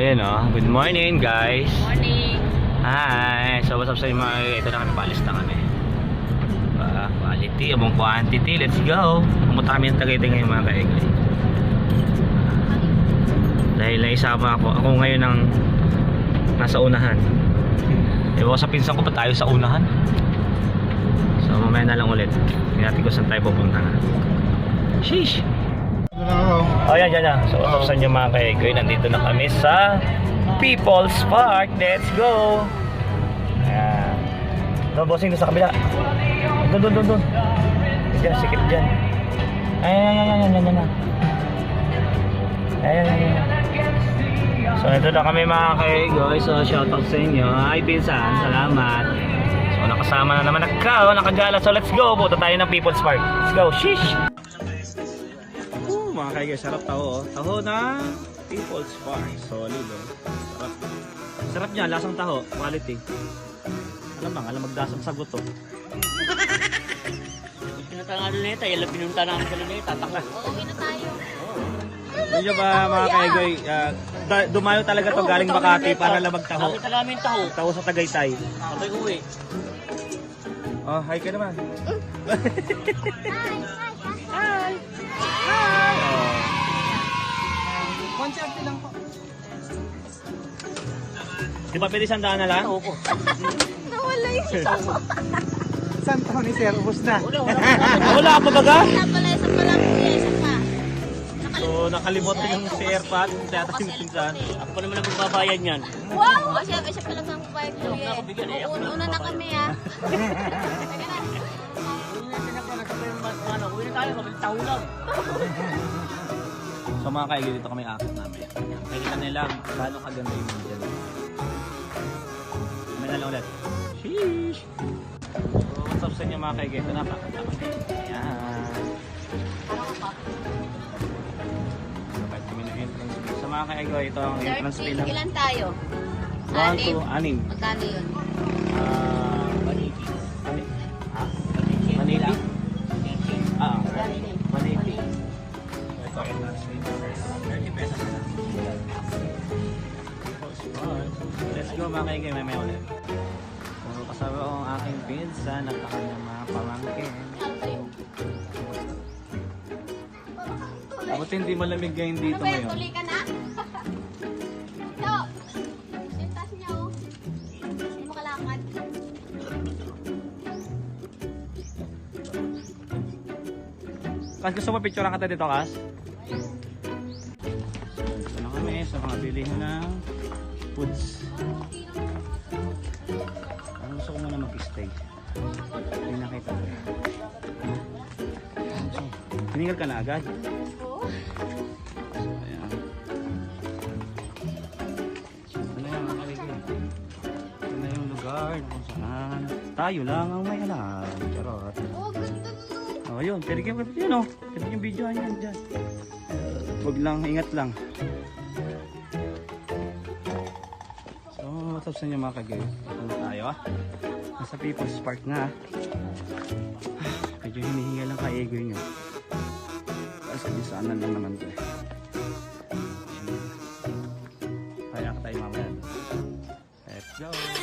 Ayan oh. Good morning guys. Morning. Hi. So what's up sa inyo mga ito na kami paalis na kami. Uh, quality abong quantity. Let's go. Pumunta kami ng Tagaytay ngayon mga kaegay. Dahil naisama ako. Ako ngayon ang nasa unahan. Ewan ko sa pinsan ko pa tayo sa unahan. So mamaya na lang ulit. Tingnan natin kung saan tayo pupunta na. Sheesh! Oh, yan, yan, yan. So, what's up sa inyo mga kaegoy? Nandito na kami sa People's Park. Let's go! Ayan. Doon, bossing, doon sa kabila. Doon, doon, doon, doon. Diyan, sikip dyan. Ayan, ayan, ayan, ayan, ayan, ayan. Ayan, ayan. So, ito na kami mga kaegoy. So, shoutout sa inyo. Hi, pinsan. Salamat. So, nakasama na naman nagkao, nakagala. So, let's go. Punta tayo ng People's Park. Let's go. Sheesh! Mga kaiga, sarap taho oh. Taho na People's Park. Solid oh. Sarap. Sarap niya, lasang taho. Quality. Alam bang, alam magdasang sagot to. Pinunta nga Luneta, yan lang pinunta namin sa Luneta. Takla. Uuwi na tayo. Medyo ba mga kaigoy, ah, da- dumayo talaga to galing Makati para lang magtaho. Nakita namin taho. Taho sa Tagaytay. Sabay uwi. Oh, hi ka naman. Hi! Konsyerte lang po. Di ba pwede sandaan na lang? Taho ko. Nawala yung isa ko. Saan taon ni Sir? Ubus na. Wala, wala. Wala pa baga? Isa pala, isa pala. Kuya, isa pa. So, nakalimot yung si Airpot. Kaya tayo yung pinsan. Ako pa naman ang magbabayad niyan. Wow! O siya, siya pala ang babayad ko ako eh. Ako Una, na magbabayad. kami ah. Sige na. Uwi na tayo, kabili taho lang. So mga kaibigan dito kami akit namin. Nakikita nila gaano kaganda yung mga dyan. Kami na lang ulit. Sheesh! So what's up sa inyo mga kaibigan? Ito na, pakita kami. Ayan. Dapat kami na entrance fee. Sa mga kaibigan, ito ang entrance fee 13, lang. ilan tayo? 1, Anim. 2, anim. Magkano yun? Ah, mga kaibigan, may may ulit. Puro kasama ko ang aking pinsan at ang mga pamangkin. Buti hindi malamig ngayon Ano dito ba yan? ngayon. Tuli ka na? Ito. Yung taas niya oh. Hindi makalakad. Kas, gusto mo picture ka dito, Kas? Ito na kami sa mga bilihin ng foods. Ang gusto ko muna mag-stay. Hindi nakita ko. So, Tininggal ka na agad. Oo. Ayan. Na yung mga yung lugar kung saan. Tayo lang ang may alam. Charot. Oh, Oh, yun. Pwede kayo, yun oh. Pwede yung video yan dyan. Huwag lang, ingat lang. Tapos na mga kagayo. Ano tayo ah? Nasa People's Park na ah. Medyo hinihinga lang kay kaigo nyo. Tapos kabisanan lang naman ko eh. Kaya tayo mamaya. Let's go!